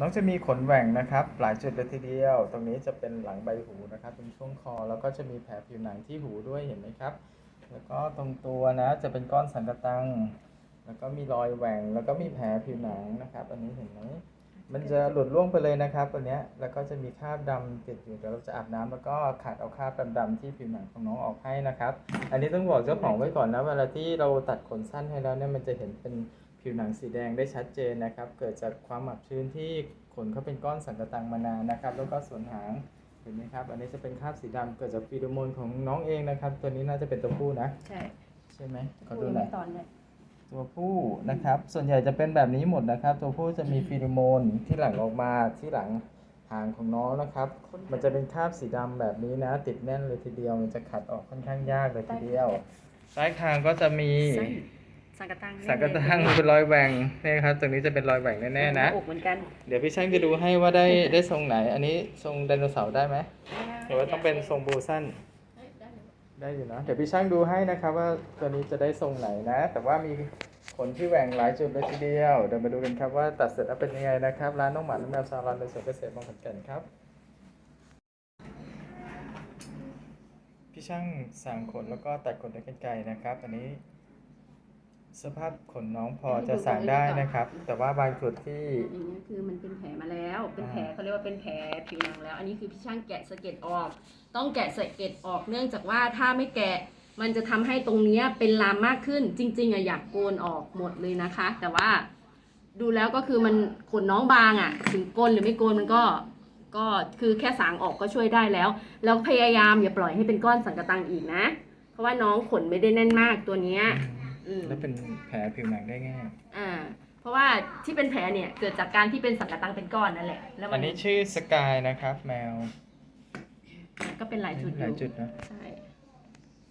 น้องจะมีขนแหว่งนะครับ หลายจุดเลยทีเดียว ตรงนี้จะเป็นหลังใบหูนะครับเป็นช่วงคอ แล้วก็จะมีแผลผิวหนังที่หูด้วยเห็นไหมครับ แล้วก็ตรงตัวนะจะเป็นก้อนสังกะตัง แล้วก็มีรอยแหว่ง แล้วก็มีแผลผิวหนังนะครับ อันนี้เห็นไหมมันจะหลุดร่วงไปเลยนะครับตัวเนี้ยแล้วก็จะมีคราบดำติดอยู่เดี๋ยวเราจะอาบน้ำแล้วก็ขัดเอาคราบดำๆที่ผิวหนังของน้องออกให้นะครับ อันนี้ต้องบอกเจ้าของไว้ก่อนนะเวลาที่เราตัดขนสั้นให้แล้วเนี่ยมันจะเห็นเป็น ผิวหนังสีแดงได้ชัดเจนนะครับ เกิดจากความอับชื้นที่ขนเขาเป็นก้อนสังกะตังมานานนะครับ แล้วก็ส่วนหางเห็นไหมครับ อันนี้จะเป็นคราบสีดำเกิดจากฟีโรโมนของน้องเองนะครับ ตัวนี้น่าจะเป็นตัวผู้นะ ใช่ใช่ไหมขอพูดูดหน่ไม่อยตอนเลยตัวผู้นะครับ ส่วนใหญ่จะเป็นแบบนี้หมดนะครับ ตัวผู้จะมีฟีโรโมนที่หลั่งออกมาที่หลังหางของน้องนะครับ มันจะเป็นคราบสีดำแบบนี้นะ ติดแน่นเลยทีเดียว มันจะขัดออกค่อนข้างยากเลยทีเดียวใต้คางก็จะมี สังกะตังสังกะตังเป็นรอยแหว่งนี่ครับ ตรงนี้จะเป็นรอยแหว่งแน่ๆนะอกเหมือนกัน เดี๋ยวพี่ช่างจะดูให้ว่าได้ได้ทรงไหน อันนี้ทรงไดโนเสาร์ได้ไหมหรือว่าต้องเป็นทรงบูสั้นได้อยู่นะเดี๋ยวพี่ช่างดูให้นะครับว่าตัวนี้จะได้ทรงไหนนะ แต่ว่ามีขนที่แหว่งหลายจุดเลยทีเดียว เดี๋ยวมาดูกันครับว่าตัดเสร็จแล้วเป็นยังไงนะครับ ร้านน้องหมาน้องแมวซาลอนในสวนเกษตรบางขันแก่นครับ พี่ช่างสั่งขนแล้วก็ตัดขนด้วยกันไกรนะครับ อันนี้ สภาพขนน้องพอจะสั่งได้นะครับ แต่ว่าบางจุดที่อย่างนี้ยคือมันเป็นแผลมาแล้ว เป็นแผลอ่าเขาเรียกว่าเป็นแผลผิวหนังแล้ว อันนี้คือพี่ช่างแกะสะเก็ดออก ต้องแกะสะเก็ดออกเนื่องจากว่าถ้าไม่แกะมันจะทำให้ตรงเนี้ยเป็นลามมากขึ้น จริง ๆอะอยากโกนออกหมดเลยนะคะ แต่ว่าดูแล้วก็คือมันขนน้องบางอะถึงโกนหรือไม่โกนมันก็ก็คือแค่สางออกก็ช่วยได้แล้ว แล้วพยายามอย่าปล่อยให้เป็นก้อนสังกะตังอีกนะ เพราะว่าน้องขนไม่ได้แน่นมากตัวเนี้ย อืมแล้วเป็นแผลผิวหนังได้ง่าย อ่า เพราะว่าที่เป็นแผลเนี่ยเกิดจากการที่เป็นสังกะตังเป็นก้อนนั่นแหละ แล้วมัอันนี้ชื่อสกายนะครับแมวก็เป็นหลายจุดอหลายยู่จุดนะใช่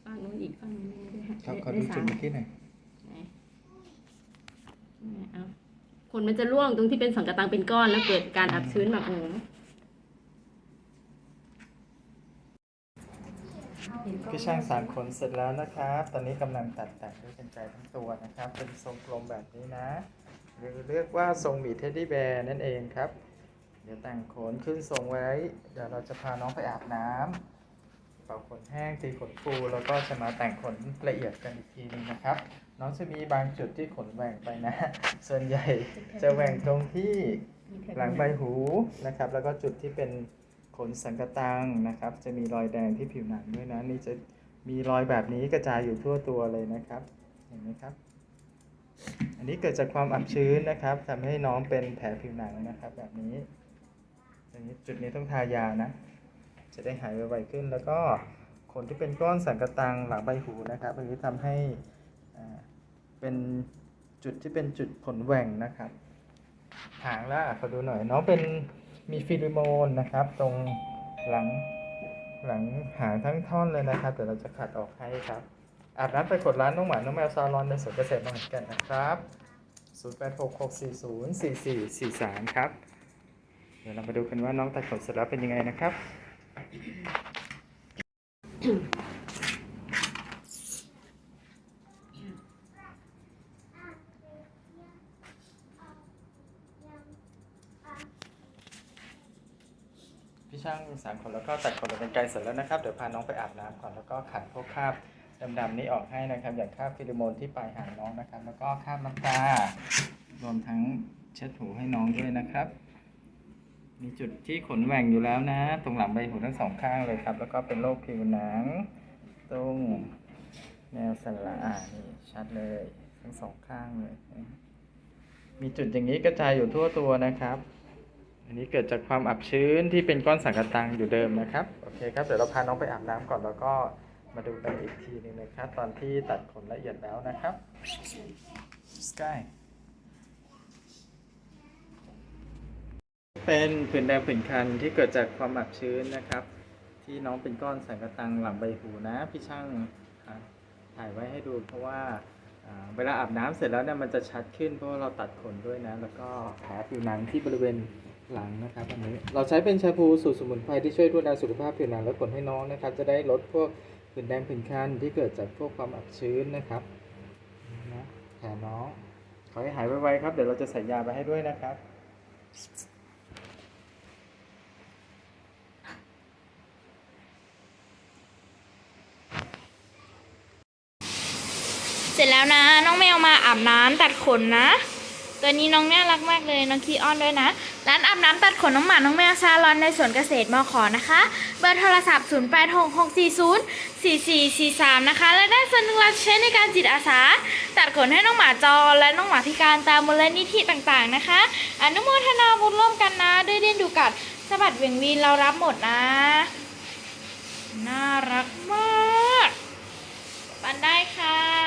ฝั่งนู้นอีกฝั่งนู้นไม่ได้เขาได้เขาได้ดูจุสาดมเมื่อกี้หน่อยไหนไหนเอาขนมันจะร่วงตรงที่เป็นสังกะตังเป็นก้อนแล้วเกิดการอับชื้นหมักหมม พี่ช่างสามขนเสร็จแล้วนะครับ ตอนนี้กำลังตัดแต่งด้วยกันไกรทั้งตัวนะครับ เป็นทรงกลมแบบนี้นะ หรือเรียกว่าทรงหมีเท็ดดี้แบร์นั่นเองครับ เดี๋ยวแต่งขนขึ้นทรงไว้ เดี๋ยวเราจะพาน้องไปอาบน้ำเป่าขนแห้งตีขนฟูแล้วก็จะมาแต่งขนละเอียดกันอีกทีนึงนะครับ น้องจะมีบางจุดที่ขนแหว่งไปนะ ส่วนใหญ่จะแหว่งตรงที่หลังใบหูนะครับ แล้วก็จุดที่เป็น ขนสังกตังนะครับ จะมีรอยแดงที่ผิวหนังด้วยนะนี่จะมีรอยแบบนี้กระจายอยู่ทั่วตัวเลยนะครับ เห็นไหมครับ อันนี้เกิดจากความอับชื้นนะครับทำให้น้องเป็นแผลผิวหนังนะครับ แบบนี้อันนี้จุดนี้ต้องทายานะ จะได้หายไวๆขึ้น แล้วก็ขนที่เป็นก้อนสังกตังหลังใบหูนะครับอันนี้ทำให้เป็นจุดที่เป็นจุดขนแหว่งนะครับหางล่ะขอดูหน่อยน้องเป็น มีฟิลิโมนนะครับ ตรงหลังหลังหางทั้งท่อนเลยนะครับเดี๋ยวเราจะขัดออกให้ครับอาบน้ำไปกดร้านน้องหมาน้องแมวซาลอนในสวนเกษตรบางขันแก่นนะครับ0866404443 ครับ เดี๋ยวเรามาดูกันว่าน้องตัดขนเสร็จแล้วเป็นยังไงนะครับ ช่างสามคนแล้วก็ตัดขนเป็นไกลเสร็จแล้วนะครับ เดี๋ยวพาน้องไปอาบน้ำก่อนแล้วก็ขัดพวกคราบดำๆนี้ออกให้นะครับ อย่างคราบฟิโลโมนที่ปลายหางน้องนะครับ แล้วก็คราบน้ำตารวมทั้งเช็ดหูให้น้องด้วยนะครับ มีจุดที่ขนแหว่งอยู่แล้วนะ ตรงหลังใบหูทั้งสองข้างเลยครับ แล้วก็เป็นโรคผิวหนัง ตรงแนวสันหลังอ่านี่ชัดเลยทั้งสองข้างเลย มีจุดอย่างนี้กระจายอยู่ทั่วตัวนะครับ อันนี้เกิดจากความอับชื้นที่เป็นก้อนสังกะตังอยู่เดิมนะครับโอเคครับเดี๋ยวเราพาน้องไปอาบน้ำก่อนแล้วก็มาดูกันอีกทีหนึงนะครับ ตอนที่ตัดขนละเอียดแล้วนะครับ Sky เป็นผื่นแดงผื่นคันที่เกิดจากความอับชื้นนะครับ ที่น้องเป็นก้อนสังกะตังหลังใบหูนะ พี่ช่างถ่ายไว้ให้ดูเพราะว่าเวลาอาบน้ำเสร็จแล้วเนี่ยมันจะชัดขึ้นเพราะาเราตัดขนด้วยนะ แล้วก็แผลผิวหนังที่บริเวณ หลังนะครับอันนี้เราใช้เป็นแชมพูสูตรสมุนไพรที่ช่วยดูแลสุขภาพผิวหนังและขนให้น้องนะครับ จะได้ลดพวกผื่นแดงผื่นคันที่เกิดจากพวกความอับชื้นนะครับนะแผลน้องขอให้หายไวๆครับ เดี๋ยวเราจะใส่ยาไปให้ด้วยนะครับเสร็จแล้วนะ น้องแมวมาอาบน้ำตัดขนนะ ตัวนี้น้องน่ารักมากเลย น้องคีออนด้วยนะ ร้านอาบน้ำตัดขนน้องหมา น้องแมวซาลอนในสวนเกษตรมขอนะคะ เบอร์โทรศัพท์ 0 8 6 6 4 0 4 4 4 3 นะคะ และได้ส่วนหนึ่งเราใช้ในการจิตอาสา ตัดขนให้น้องหมาจรและน้องหมาพิการตามมูลนิธิต่างๆนะคะ อนุโมทนาบุญร่วมกันนะ ด้วยเด่นดูกัดสะบัดเวียงวีนเรารับหมดนะ น่ารักมากปันได้ค่ะ